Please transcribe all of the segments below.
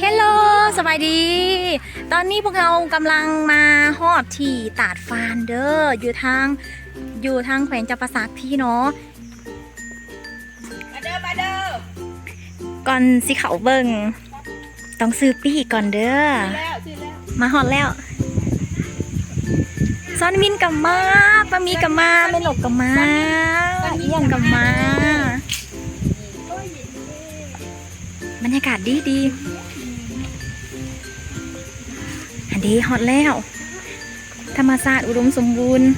เฮลโลสบายดี ตอนนี้พวกเรากำลังมาฮอดที่ตาดฟานเด้ออยู่ทางอยู่ทางแขวงจำปาสักพี่เนาะมาเด้อมาเด้อก่อนสิเขาเบิงต้องซื้อปีกก่อนเด้อแล้วสิแล้วมาฮอดแล้วซอนมินกับมาปามีกับมาไม่หลบกับมาเอียงกับมา บรรยากาศดีดีอันดีฮอตแล้ว ธรรมศาสตร์อุดมสมบูรณ์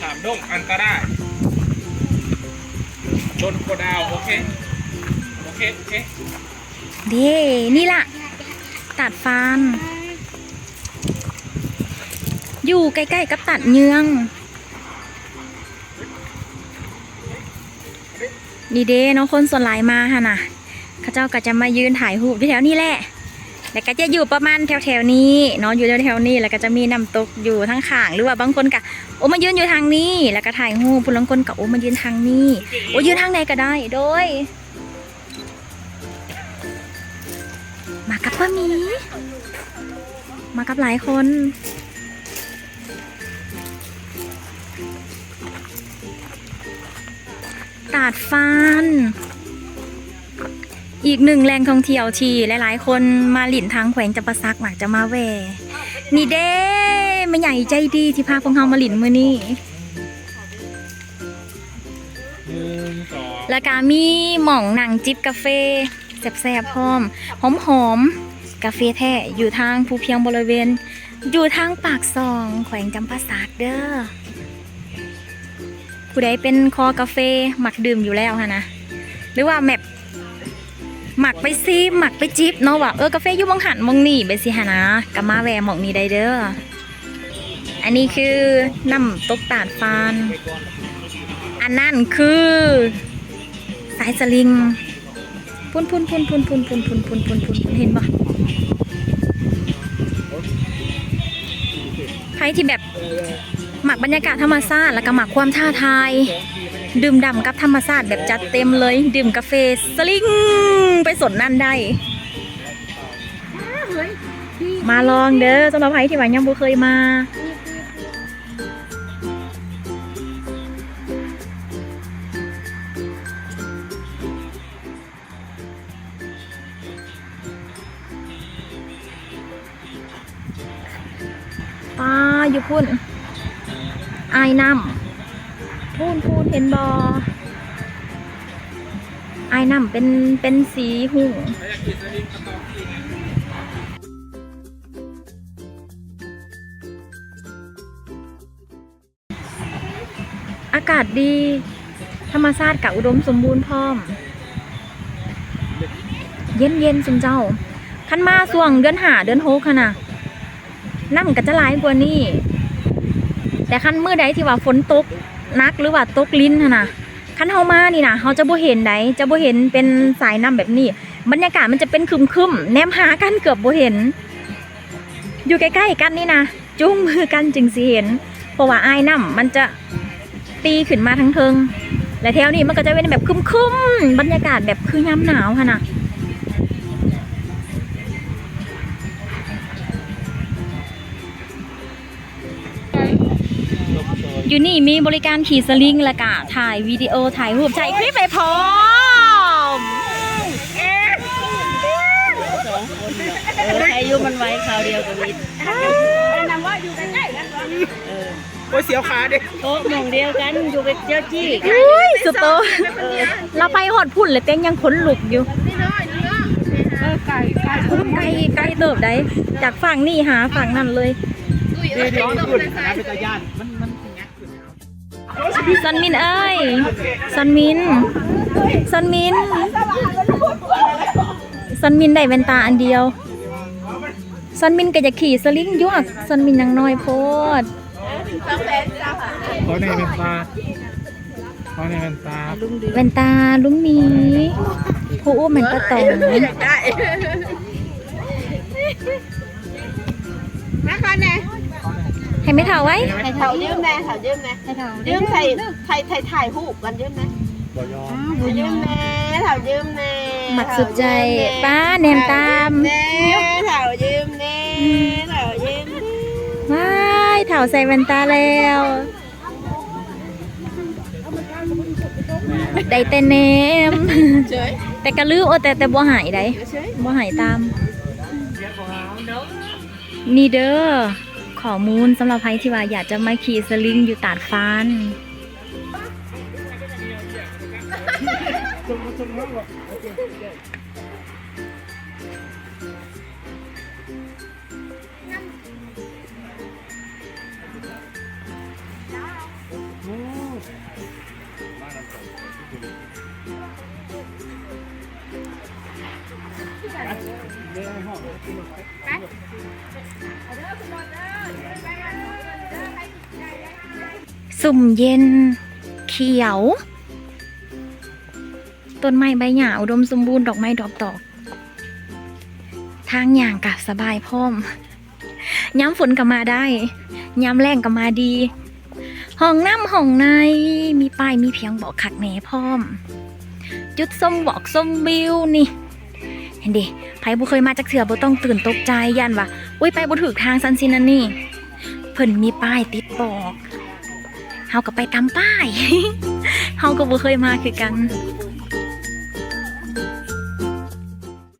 ถามดงอันตรายโดนโคดาว โอเค โอเค โอเค เด้นี่ล่ะ ตัดฟานอยู่ใกล้ ๆ กับตัดเยือง ดีเด้น้องคนส่วนหลายมาฮะนะเขาเจ้าก็จะมายืนถ่ายรูปอยู่แถวนี้แหละ แล้วก็จะอยู่ประมาณแถวๆนี้เนาะอยู่แถวๆนี้แล้วก็จะมีน้ำตกอยู่ทั้งข้างหรือว่าบางคนก็โอ้มายืนอยู่ทางนี้ แล้วก็ถ่ายรูปผู้บางคนก็โอ้มายืนทางนี้โอ้ยืนทางไหนก็ได้โดย มากับป้ามีมากับหลายคน ตาดฟานอีกหนึ่งแหล่งท่องเที่ยวที่หลายๆ คนมาหลินทางแขวงจำปาสักหมักจะมาแหวนี่เด้ไม่ใหญ่ใจดีที่พาพวกเรามาหลินมือนี่หนึ่งสองแล้วก็มีหม่องหนังจิบกาแฟแซ่บๆพร้อม หอมหอมๆกาแฟแท้อยู่ทางภูเพียงบริเวณ อยู่ทางปากซองแขวงจำปาสักเด้อ ผู้ใดเป็นคอกาแฟหมักดื่มอยู่แล้วฮะนะหรือว่าแมปหมักไปซีหมักไปจิบเนาะว่าเออกาแฟอยู่มองหันมองนี่ไปสิฮะนะก็มาแวหมองนี้ได้เด้ออันนี้คือน้ำตกตาดฟานอันนั้นคือ สายสลิงพุ่นพุ่นพุ่นพุ่นพุ่นพุ่นพุ่นพุ่นพุ่นพุ่นเห็นปะใครที่แบบ หมักบรรยากาศธรรมชาติแล้วก็หมักความท้าทาย ดื่มด่ำกับธรรมชาติแบบจัดเต็มเลย ดื่มกาแฟสลิงไปสนนั่นได้ มาลองเด้อสำหรับใครที่ว่ายังบ่เคยมาป้าอยู่พุ่น อายน้ำพูนพูนเห็นบออายน้ำเป็นเป็นสีหุ่งอากาศดี ธรรมชาติกับอุดมสมบูรณ์พร้อม เย็นเย็นสุมเจ้าคันมาส่วงเดือนหาเดือนโฮค่ะนะน้ำก็จะหลายกว่านี้ แต่คันมือใดที่ว่าฝนตกนักหรือว่าตกลิ้นนะคันเฮามานี่นะเฮาจะบ่เห็นใดจะบ่เห็นเป็นสายน้ำแบบนี้ บรรยากาศมันจะเป็นครึมแนมหากันเกือบบ่เห็น อยู่ใกล้ๆกันนี่นะจุ้งมือกันจึงสิเห็น เพราะว่าอายน้ำมันจะตีขึ้นมาทั้งเทิงและแถวนี้มันก็จะเป็นแบบครึมบรรยากาศแบบคือยาหนาวค่ะนะ อยู่นี่มีบริการขี่สลิงและกะถ่ายวิดีโอถ่ายรูปถ่ายคลิปไปพร้อมเออใครอยู่มันไว้คราวเดียวกับวิทย์นำว่าอยู่ใกล้ๆกันวะโอ้ยเสียวขาเด็กโต๊ะหมองเดียวกันอยู่กับเจ้าจี้อุ้ยสุดโตเราไปหอดพุ่นเลยเต้งยังขนลุกอยู่เออไก่ไก่พุ่นไกลไกลเติบได้จากฝั่งนี่หาฝั่งนั่นเลยเดี๋ยวร้องขึ้นนะเป็นตาญาติมันมันงักขึ้น ซันมินเอ้ยซันมินซันมินซันมินได้แว่นตาอันเดียวซันมินก็จะขี่สลิงอยวกซันมินยังน้อยโพดขอในเป็นตาขอในเป็นตาแว่นตาลุงหมีผู้อ้วนเหมือนปลาตองได้นะคะแน่ ให้ไม่เท่าไว้ถ่ายเถายืมแน่ถ่ายยืมแน่ยืมถ่ายถ่ายถ่ายถ่ายหูปกันยืมแน่บ่ยอมยืมแน่เถายืมแน่หมักสุดใจป้าแนมตามแน่เถายืมแน่เถายืมว้ายเถาใส่แว่นตาแล้วได้แต่แนมเฉยแต่กระลือโอแต่แต่บ่หายได้เฉยบ่หายตาม นี่เด้อ ข้อมูลสำหรับใครที่ว่าอยากจะมาขี่สลิงอยู่ตาดฟ้าน สุ่มเย็น เขียว ต้นไม้ใบหญ้าอุดมสมบูรณ์ดอกไม้ดอกตอกทางอย่างกับสบายพร้อมย้ำฝนก็มาได้ย้ำแรงก็มาดี ห้องน้ำห้องใน มีป้ายมีเพียงบอกขักแหนพร้อม จุดส้มบอกส้มวิวนี่ เห็นดิไผบ่เคยมาจากเถื่อบ่ต้องตื่นตกใจยันว่าอุ้ยไปบ่ถูกทางซันซินันนี่ เพิ่นมีป้ายติดบอก เฮาก็ไปตามป้าย เฮาก็บ่เคยมาคือกัน